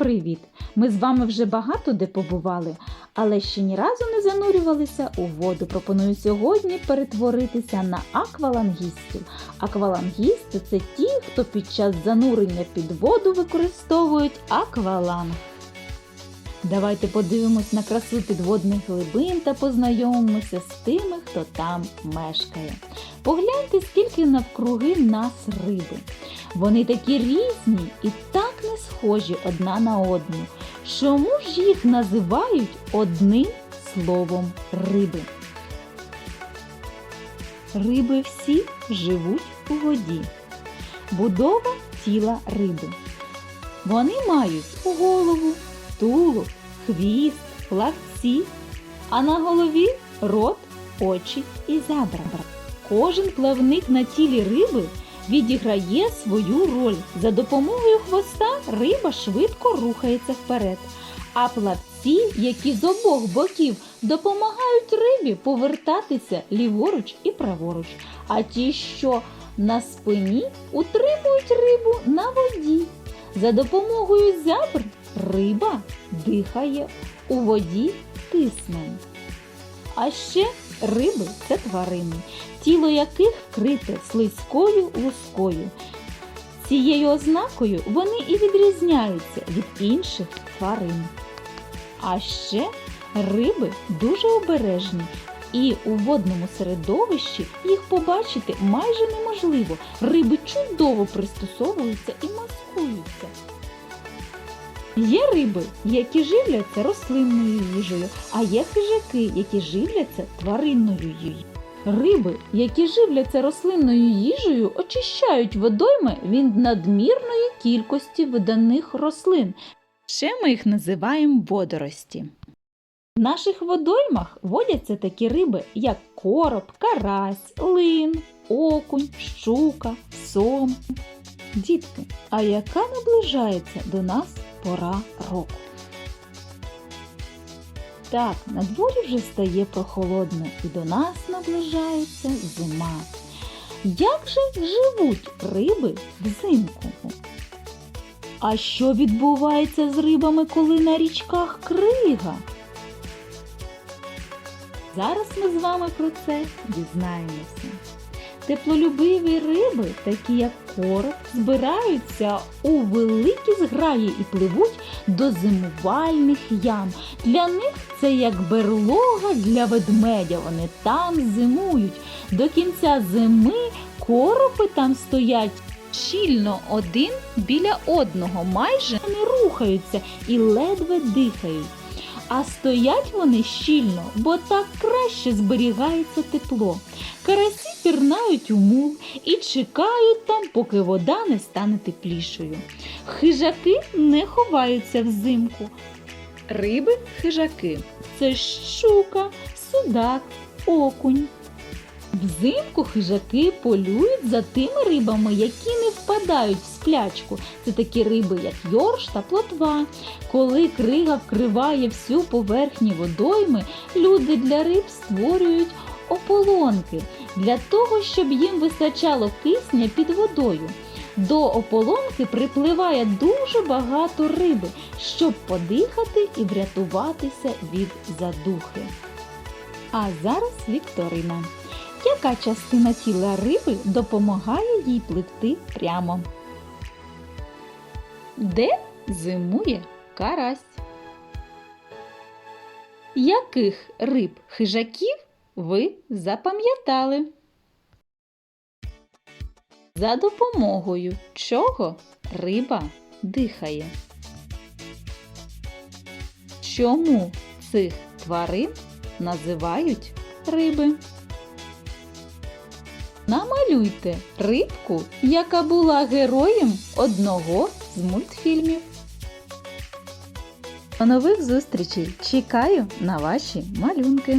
привіт! Ми з вами вже багато де побували, але ще ні разу не занурювалися у воду. Пропоную сьогодні перетворитися на аквалангістів. Аквалангісти це ті, хто під час занурення під воду використовують акваланг. Давайте подивимось на красу підводних глибин та познайомимося з тими, хто там мешкає. Погляньте, скільки навкруги нас риби. Вони такі різні і так не схожі одна на одну. Чому ж їх називають одним словом риби? Риби всі живуть у воді. Будова тіла риби. Вони мають голову, тулуб, хвіст, плавці, а на голові рот, очі і забра. Кожен плавник на тілі риби відіграє свою роль. За допомогою хвоста риба швидко рухається вперед, а плавці, які з обох боків допомагають рибі повертатися ліворуч і праворуч, а ті, що на спині, утримують рибу на воді. За допомогою зябр риба дихає у воді киснем. А ще риби це тварини, тіло яких вкрите слизькою лускою. Цією ознакою вони і відрізняються від інших тварин. А ще риби дуже обережні, і у водному середовищі їх побачити майже неможливо. Риби чудово пристосовуються і маскуються. Є риби, які живляться рослинною їжею, а є хижаки, які живляться тваринною їжею. Риби, які живляться рослинною їжею, очищають водойми від надмірної кількості виданих рослин. Ще ми їх називаємо водорості. В наших водоймах водяться такі риби, як короб, карась, лин, окунь, щука, сом. Дітки, а яка наближається до нас пора року? Так, на дворі вже стає прохолодно і до нас наближається зима. Як же живуть риби взимку? А що відбувається з рибами, коли на річках крига? Зараз ми з вами про це дізнаємося. Теплолюбиві риби, такі як короб, збираються у великі зграї і пливуть до зимувальних ям. Для них це як берлога для ведмедя. Вони там зимують. До кінця зими коропи там стоять щільно один біля одного, майже не рухаються і ледве дихають. А стоять вони щільно, бо так краще зберігається тепло. Карасі пірнають у мул і чекають там, поки вода не стане теплішою. Хижаки не ховаються взимку. Риби хижаки це щука, судак, окунь. Взимку хижаки полюють за тими рибами, які не впадають сплячку. Це такі риби, як йорш та плотва. Коли крига вкриває всю поверхню водойми, люди для риб створюють ополонки для того, щоб їм вистачало кисня під водою. До ополонки припливає дуже багато риби, щоб подихати і врятуватися від задухи. А зараз Вікторина. Яка частина тіла риби допомагає їй пливти прямо? Де зимує карась? Яких риб хижаків ви запам'ятали? За допомогою чого риба дихає? Чому цих тварин називають риби? Намалюйте рибку, яка була героєм одного з мультфільмів. До нових зустрічей! Чекаю на ваші малюнки!